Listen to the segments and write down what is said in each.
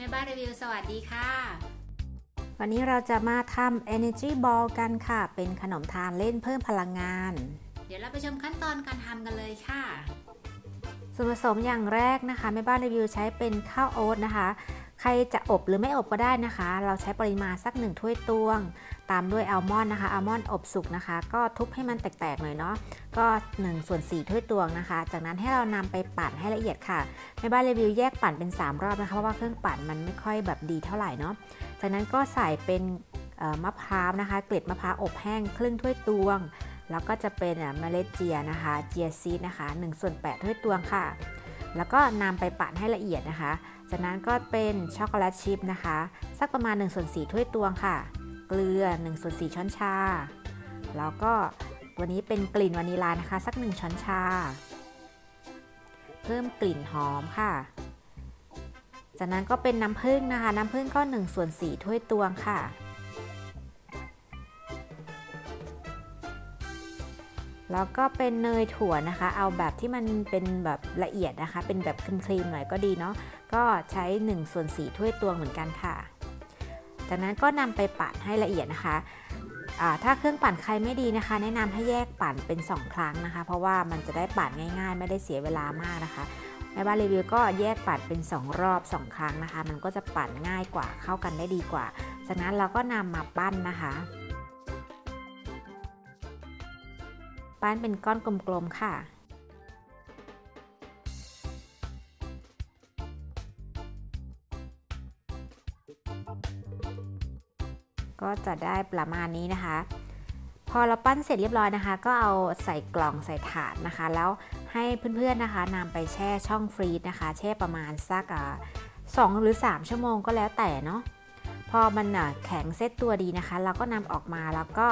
แม่บ้านรีวิวสวัสดีค่ะ วันนี้เราจะมาทำ Energy Ball กันค่ะ เป็นขนมทานเล่นเพิ่มพลังงาน เดี๋ยวเราไปชมขั้นตอนการทำกันเลยค่ะ ส่วนผสมอย่างแรกนะคะแม่บ้านรีวิวใช้เป็นข้าวโอ๊ตนะคะ ใครจะอบหรือไม่อบก็ได้นะคะ เราใช้ปริมาณสักหนึ่งถ้วยตวง ตามด้วยอัลมอนด์นะคะ อัลมอนด์อบสุกนะคะ ก็ทุบให้มันแตกๆหน่อยเนาะ ก็1ส่วน4ถ้วยตวงนะคะ จากนั้นให้เรานำไปปั่นให้ละเอียดค่ะแม่บ้านรีวิวแยกปั่นเป็น 3 รอบนะคะ เพราะว่าเครื่องปั่นมันไม่ค่อยแบบดีเท่าไหร่เนาะ จากนั้นก็ใส่เป็นมะพร้าวนะคะ เกล็ดมะพร้าวอบแห้งครึ่งถ้วยตวง แล้วก็จะเป็นเมล็ดเจียนะคะ เจียซีดนะคะ1ส่วน8ถ้วยตวงค่ะ แล้วก็นำไปปั่นให้ละเอียดนะคะ จากนั้นก็เป็นช็อกโกแลตชิพนะคะ สักประมาณ1ส่วน4ถ้วยตวงค่ะ เกลือ1ส่วน4ช้อนชา แล้วก็ตัวนี้เป็นกลิ่นวานิลานะคะ สัก 1 ช้อนชา เพิ่มกลิ่นหอมค่ะ จากนั้นก็เป็นน้ำผึ้งนะคะ น้ำผึ้งก็1ส่วน4ถ้วยตวงค่ะ แล้วก็เป็นเนยถั่วนะคะ เอาแบบที่มันเป็นแบบละเอียดนะคะ เป็นแบบครีมๆหน่อยก็ดีเนาะ ก็ใช้1ส่วน4ถ้วยตวงเหมือนกันค่ะ จากนั้นก็นำไปปั่นให้ละเอียดนะคะถ้าเครื่องปั่นใครไม่ดีนะคะ แนะนำให้แยกปั่นเป็น 2 ครั้งนะคะ เพราะว่ามันจะได้ปั่นง่าย ๆ ไม่ได้เสียเวลามากนะคะแม่บ้านรีวิวก็แยกปั่นเป็น 2 รอบ 2 ครั้งนะคะ มันก็จะปั่นง่ายกว่าเข้ากันได้ดีกว่า จากนั้นเราก็นำมาปั้นนะคะ ปั้นเป็นก้อนกลมๆค่ะ ก็จะได้ประมาณนี้นะคะ พอเราปั้นเสร็จเรียบร้อยนะคะ ก็เอาใส่กล่องใส่ถาดนะคะ แล้วให้เพื่อนๆนะคะนำไปแช่ช่องฟรีซนะคะ แช่ประมาณสักสองหรือ 3 ชั่วโมงก็แล้วแต่เนาะพอมันแข็งเซตตัวดีนะคะ เราก็นำออกมาแล้วก็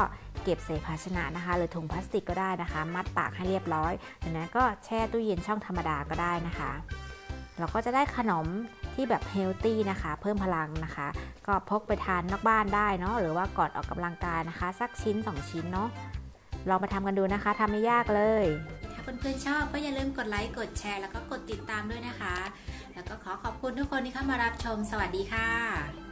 เก็บใส่ภาชนะนะคะ หรือถุงพลาสติกก็ได้นะคะ มัดปากให้เรียบร้อยจากนั้นก็แช่ตู้เย็นช่องธรรมดาก็ได้นะคะ เราก็จะได้ขนมที่แบบเฮลตี้นะคะ เพิ่มพลังนะคะ ก็พกไปทานนอกบ้านได้เนาะหรือว่าก่อนออกกำลังกายนะคะ สักชิ้น 2 ชิ้นเนาะลองมาทำกันดูนะคะทำไม่ยากเลย ถ้าเพื่อนๆชอบก็อย่าลืมกดไลค์กดแชร์ แล้วก็กดติดตามด้วยนะคะ แล้วก็ขอขอบคุณทุกคนที่เข้ามารับชม สวัสดีค่ะ